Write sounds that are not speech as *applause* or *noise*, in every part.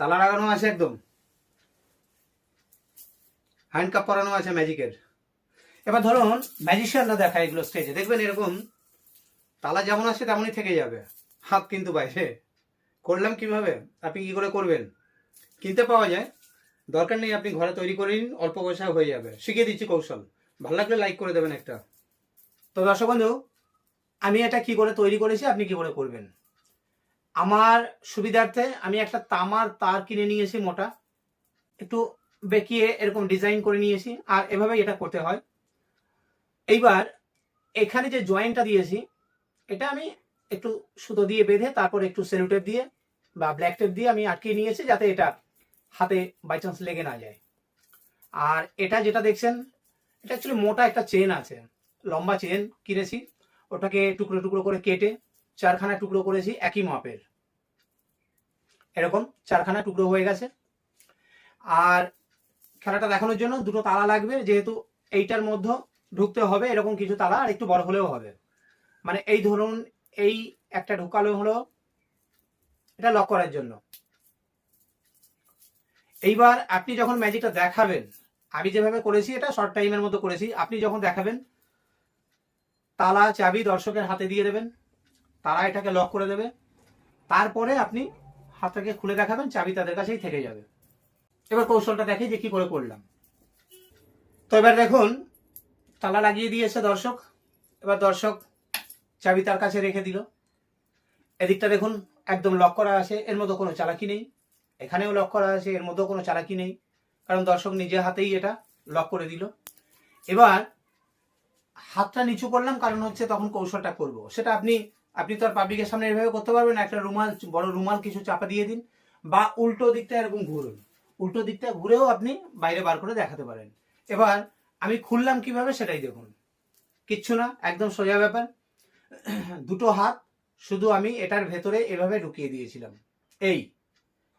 তালা লাগানো আছে একদম। হ্যান্ড কাপ পরানো আছে ম্যাজিকের এবার ধরুন ম্যাজিশিয়ানরা দেখায় এগুলো স্টেজে দেখবেন এরকম তালা যেমন আছে তেমনই থেকে যাবে। হাত কিন্তু বাইরে। করলাম কীভাবে? আপনি কি করে করবেন? কিনতে পাওয়া যায়। দরকার নেই আপনি ঘরে তৈরি করে নিন, অল্প পয়সা হয়ে যাবে। শিখিয়ে দিচ্ছি কৌশল। ভালো লাগলে লাইক করে দেবেন একটা। তো দর্শক বন্ধু, আমি এটা কি করে তৈরি করেছি, আপনি কি করে করবেন? আমার সুবিধার্থে আমি একটা তামার তার কিনে নিয়েছি মোটা। একটু বেঁকিয়ে এরকম ডিজাইন করে নিয়েছি, আর এভাবে এটা করতে হয়। এইবার এখানে যে জয়েন্টটা দিয়েছি, এটা আমি একটু সুতো দিয়ে বেঁধে, তারপর একটু সেলুটেপ দিয়ে বা ব্ল্যাক টেপ দিয়ে আমি আটকে নিয়েছি যাতে এটা হাতে বাই চান্স লেগে না যায়। আর এটা যেটা দেখছেন, এটা অ্যাকচুয়ালি মোটা একটা চেন আছে। লম্বা চেন কিনেছি। ওটাকে টুকরো টুকরো করে কেটে চারখানা টুকরো করেছি একই মাপের। এরকম চারখানা টুকরো হয়ে গেছে। আর খেলাটা দেখানোর জন্য দুটো তালা লাগবে, যেহেতু এইটার মধ্যে ঢুকতে হবে, এরকম কিছু তালা, আর একটু বড় হলেও হবে। মানে এই ধরুন, এই একটা ঢুকালো হলো, এটা লক করার জন্য। এইবার আপনি যখন ম্যাজিকটা দেখাবেন, আমি যেভাবে করেছি, এটা শর্ট টাইমের মতো করেছি, আপনি যখন দেখাবেন, তালা, চাবি দর্শকের হাতে দিয়ে দেবেন। তারা এটাকে লক করে দেবে। তারপরে আপনি হাতটাকে খুলে দেখাবেন, চাবি তাদের কাছেই থেকে যাবে। এবার কৌশলটা দেখি যে কি করে করলাম। তো এবার দেখুন, তালা লাগিয়ে দিয়েছে দর্শক। এবার দর্শক চাবি তার কাছে রেখে দিল। এদিকটা দেখুন, একদম লক করা আছে, এর মধ্যে কোনো চালাকি নেই। এখানেও লক করা আছে, এর মধ্যেও কোনো চালাকি নেই। কারণ দর্শক নিজে হাতেই এটা লক করে দিল। এবার হাতটা নিচু করলাম, কারণ হচ্ছে তখন কৌশলটা করব। সেটা আপনি আপনি তো আর পাবলিকের সামনে এভাবে করতে পারবেন। একটা রুমাল, বড় রুমাল কিছু চাপা দিয়ে দিন বা উল্টো দিকটা এরকম ঘুরুন। উল্টো দিকটা ঘুরেও আপনি বাইরে বার করে দেখাতে পারেন। এবার আমি খুললাম কীভাবে সেটাই দেখুন। কিচ্ছু না, একদম সোজা ব্যাপার। *clears throat* দুটো হাত, শুধু আমি এটার ভেতরে এভাবে ঢুকিয়ে দিয়েছিলাম। এই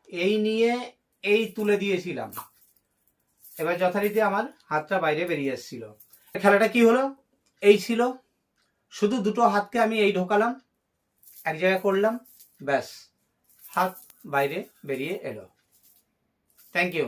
এই নিয়ে এই তুলে দিয়েছিলাম। এবার যথারীতি আমার হাতটা বাইরে বেরিয়ে এসেছিল খেলাটা কি হলো? এই ছিল। শুধু দুটো হাতকে আমি এই ঢোকালাম। এক জায়গায় করলাম ব্যাস হাত বাইরে বেরিয়ে এলো। Thank you